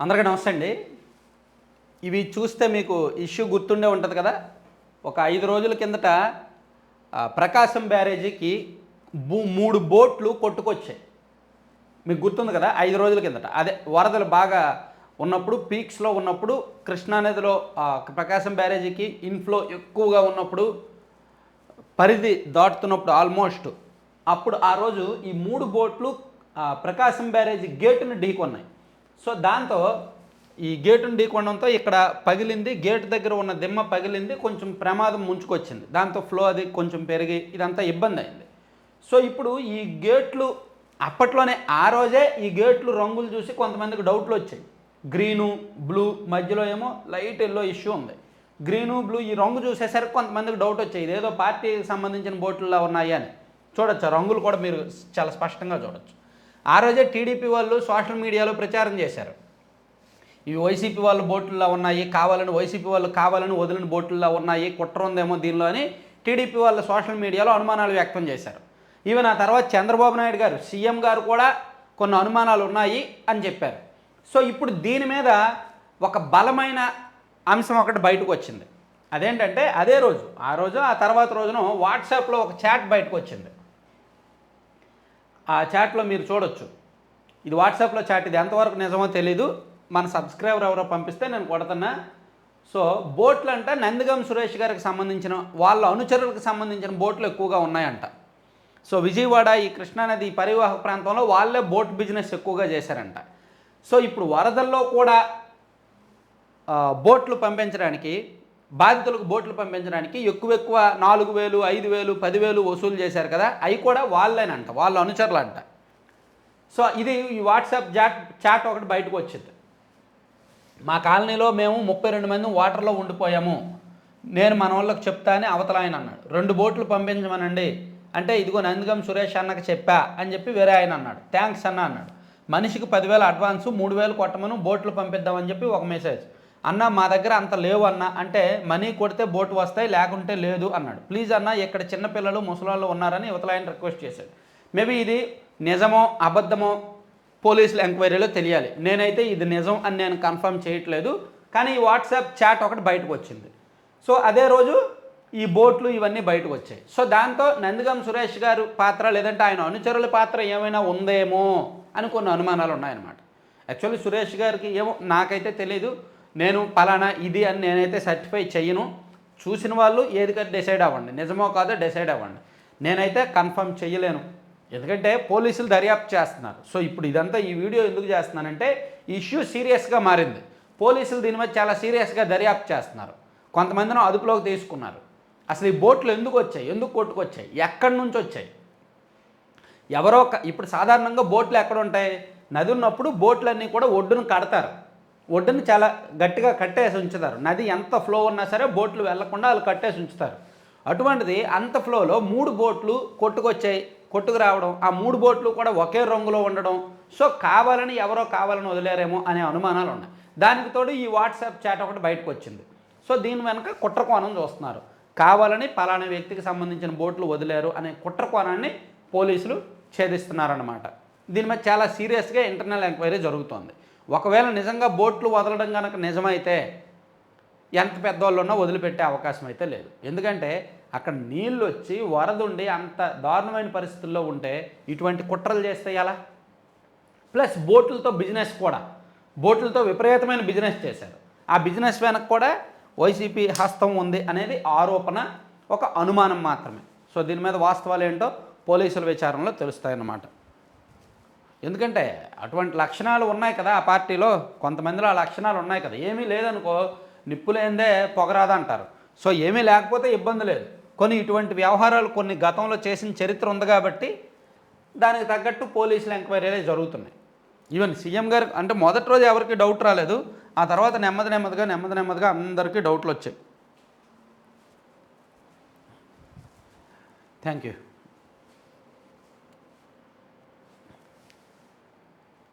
అందరికీ నమస్తే అండి. ఇవి చూస్తే మీకు ఇష్యూ గుర్తుండే ఉంటుంది కదా? ఒక ఐదు రోజుల కిందట ప్రకాశం బ్యారేజీకి బూ- మూడు బోట్లు కొట్టుకొచ్చాయి. మీకు గుర్తుంది కదా? ఐదు రోజుల కిందట. అదే వరదలు బాగా ఉన్నప్పుడు పీక్స్లో ఉన్నప్పుడు కృష్ణానదిలో ప్రకాశం బ్యారేజీకి ఇన్ఫ్లో ఎక్కువగా ఉన్నప్పుడు పరిధి దాటుతున్నప్పుడు ఆల్మోస్ట్ అప్పుడు ఆ రోజు ఈ మూడు బోట్లు ప్రకాశం బ్యారేజీ గేటును ఢీకొన్నాయి. సో దాంతో ఈ గేటును ఢీకొనడంతో ఇక్కడ పగిలింది గేటు దగ్గర ఉన్న దిమ్మ పగిలింది కొంచెం ప్రమాదం ముంచుకొచ్చింది. దాంతో ఫ్లో అది కొంచెం పెరిగి ఇదంతా ఇబ్బంది అయింది. సో ఇప్పుడు ఈ గేట్లు అప్పట్లోనే ఆ రోజే ఈ గేట్లు రంగులు చూసి కొంతమందికి డౌట్లు వచ్చాయి. గ్రీను బ్లూ మధ్యలో ఏమో లైట్ ఎల్లో ఇష్యూ ఉంది. గ్రీను బ్లూ ఈ రంగు చూసేసరికి కొంతమందికి డౌట్ వచ్చాయి. ఇదేదో పార్టీకి సంబంధించిన బోట్లలో ఉన్నాయి అని చూడొచ్చు రంగులు కూడా మీరు చాలా స్పష్టంగా చూడొచ్చు. ఆ రోజే టీడీపీ వాళ్ళు సోషల్ మీడియాలో ప్రచారం చేశారు. ఇవి వైసీపీ వాళ్ళు బోట్లలో ఉన్నాయి కావాలని వైసీపీ వాళ్ళు కావాలని వదిలిన బోట్లలో ఉన్నాయి కుట్ర ఉందేమో దీనిలో అని టీడీపీ వాళ్ళ సోషల్ మీడియాలో అనుమానాలు వ్యక్తం చేశారు. ఈవెన్ ఆ తర్వాత చంద్రబాబు నాయుడు గారు సీఎం గారు కూడా కొన్ని అనుమానాలు ఉన్నాయి అని చెప్పారు. సో ఇప్పుడు దీని మీద ఒక బలమైన అంశం ఒకటి బయటకు వచ్చింది. అదేంటంటే అదే రోజు ఆ రోజు ఆ తర్వాత రోజున వాట్సాప్లో ఒక చాట్ బయటకు వచ్చింది. ఆ చాట్లో మీరు చూడొచ్చు. ఇది వాట్సాప్లో చాట్ ఇది ఎంతవరకు నిజమో తెలీదు. మన సబ్స్క్రైబర్ ఎవరో పంపిస్తే నేను కొడుతున్నా. సో బోట్లు అంట నందిగం సురేష్ గారికి సంబంధించిన వాళ్ళ అనుచరులకు సంబంధించిన బోట్లు ఎక్కువగా ఉన్నాయంట. సో విజయవాడ ఈ కృష్ణానది పరివాహక ప్రాంతంలో వాళ్ళే బోట్ బిజినెస్ ఎక్కువగా చేశారంట. సో ఇప్పుడు వరదల్లో కూడా బోట్లు పంపించడానికి బాధితులకు బోట్లు పంపించడానికి ఎక్కువ ఎక్కువ నాలుగు వేలు ఐదు వేలు పదివేలు వసూలు చేశారు కదా అవి కూడా వాళ్ళేనంట వాళ్ళ అనుచరులంట. సో ఇది ఈ వాట్సాప్ చాట్ చాట్ ఒకటి బయటకు వచ్చింది. మా కాలనీలో మేము ముప్పై రెండు మంది వాటర్లో ఉండిపోయాము. నేను మన వాళ్ళకి చెప్తానే అవతల ఆయన అన్నాడు. రెండు బోట్లు పంపించమనండి. అంటే ఇదిగో నందిగం సురేష్ అన్నకి చెప్పా అని చెప్పి వేరే ఆయన అన్నాడు. థ్యాంక్స్ అన్న అన్నాడు. మనిషికి పదివేల అడ్వాన్సు మూడు వేలు కొట్టమను బోట్లు పంపిద్దామని చెప్పి ఒక మెసేజ్. అన్న మా దగ్గర అంత లేవు అన్న అంటే మనీ కొడితే బోటు వస్తాయి లేకుంటే లేదు అన్నాడు. ప్లీజ్ అన్న ఇక్కడ చిన్నపిల్లలు ముసలాళ్ళు ఉన్నారని యువతల ఆయన రిక్వెస్ట్ చేశాడు. మేబీ ఇది నిజమో అబద్ధమో పోలీసుల ఎంక్వైరీలో తెలియాలి. నేనైతే ఇది నిజం అని నేను కన్ఫర్మ్ చేయట్లేదు. కానీ ఈ వాట్సాప్ చాట్ ఒకటి బయటకు వచ్చింది. సో అదే రోజు ఈ బోట్లు ఇవన్నీ బయటకు వచ్చాయి. సో దాంతో నందిగం సురేష్ గారు పాత్ర లేదంటే ఆయన అనుచరుల పాత్ర ఏమైనా ఉందేమో అని కొన్ని అనుమానాలు ఉన్నాయన్నమాట యాక్చువల్లీ సురేష్ గారికి ఏమో నాకైతే తెలియదు నేను పలానా ఇది అని నేనైతే సర్టిఫై చెయ్యను. చూసిన వాళ్ళు ఏదికైతే డిసైడ్ అవ్వండి. నిజమో కాదో డిసైడ్ అవ్వండి. నేనైతే కన్ఫర్మ్ చెయ్యలేను. ఎందుకంటే పోలీసులు దర్యాప్తు చేస్తున్నారు. సో ఇప్పుడు ఇదంతా ఈ వీడియో ఎందుకు చేస్తున్నానంటే ఈ ఇష్యూ సీరియస్గా మారింది. పోలీసులు దీని మీద చాలా సీరియస్గా దర్యాప్తు చేస్తున్నారు. కొంతమందిని అదుపులోకి తీసుకున్నారు. అసలు ఈ బోట్లు ఎందుకు వచ్చాయి? ఎందుకు కొట్టుకొచ్చాయి? ఎక్కడి నుంచి వచ్చాయి? ఎవరో ఒక- ఇప్పుడు సాధారణంగా బోట్లు ఎక్కడ ఉంటాయి? నది ఉన్నప్పుడు బోట్లన్నీ కూడా ఒడ్డును కడతారు. ఒడ్డును చాలా గట్టిగా కట్టేసి ఉంచుతారు. నది ఎంత ఫ్లో ఉన్నా సరే బోట్లు వెళ్ళకుండా వాళ్ళు కట్టేసి ఉంచుతారు. అటువంటిది అంత ఫ్లోలో మూడు బోట్లు కొట్టుకొచ్చాయి కొట్టుకు రావడం ఆ మూడు బోట్లు కూడా ఒకే రంగులో ఉండడం. సో కావాలని ఎవరో కావాలని వదిలేరేమో అనే అనుమానాలు ఉన్నాయి. దానికి తోడు ఈ వాట్సాప్ చాట్ ఒకటి బయటకు వచ్చింది. సో దీని వెనుక కుట్ర కోణం చూస్తున్నారు. కావాలని పలానా వ్యక్తికి సంబంధించిన బోట్లు వదిలేరు అనే కుట్ర కోణాన్ని పోలీసులు ఛేదిస్తున్నారన్నమాట. దీని మీద చాలా సీరియస్గా ఇంటర్నల్ ఎంక్వైరీ జరుగుతోంది. ఒకవేళ నిజంగా బోట్లు వదలడం కనుక నిజమైతే ఎంత పెద్దవాళ్ళు ఉన్నా వదిలిపెట్టే అవకాశం అయితే లేదు. ఎందుకంటే అక్కడ నీళ్ళు వచ్చి వరదుండి అంత దారుణమైన పరిస్థితుల్లో ఉంటే ఇటువంటి కుట్రలు చేస్తే ఎలా? ప్లస్ బోట్లతో బిజినెస్ కూడా బోట్లతో విపరీతమైన బిజినెస్ చేశారు. ఆ బిజినెస్ వెనక కూడా వైసీపీ హస్తం ఉంది అనేది ఆరోపణ ఒక అనుమానం మాత్రమే. సో దీని మీద వాస్తవాలు ఏంటో పోలీసుల విచారణలో తెలుస్తాయన్నమాట. ఎందుకంటే అటువంటి లక్షణాలు ఉన్నాయి కదా ఆ పార్టీలో. కొంతమందిలో ఆ లక్షణాలు ఉన్నాయి కదా. ఏమీ లేదనుకో నిప్పు లేనిదే పొగరాదంటారు. సో ఏమీ లేకపోతే ఇబ్బంది లేదు. కొన్ని ఇటువంటి వ్యవహారాలు కొన్ని గతంలో చేసిన చరిత్ర ఉంది కాబట్టి దానికి తగ్గట్టు పోలీసుల ఎంక్వైరీలే జరుగుతున్నాయి. ఈవెన్ సీఎం గారు అంటే మొదటి రోజు ఎవరికి డౌట్ రాలేదు. ఆ తర్వాత నెమ్మది నెమ్మదిగా నెమ్మది నెమ్మదిగా అందరికీ డౌట్లు వచ్చాయి. Thank you